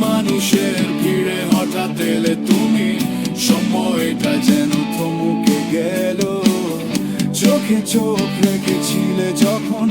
মানুষের ভিড়ে হঠাৎ এলে তুমি। সময়টা যেন থমুকে গেল। চোখে চোখ রেখেছিলে যখন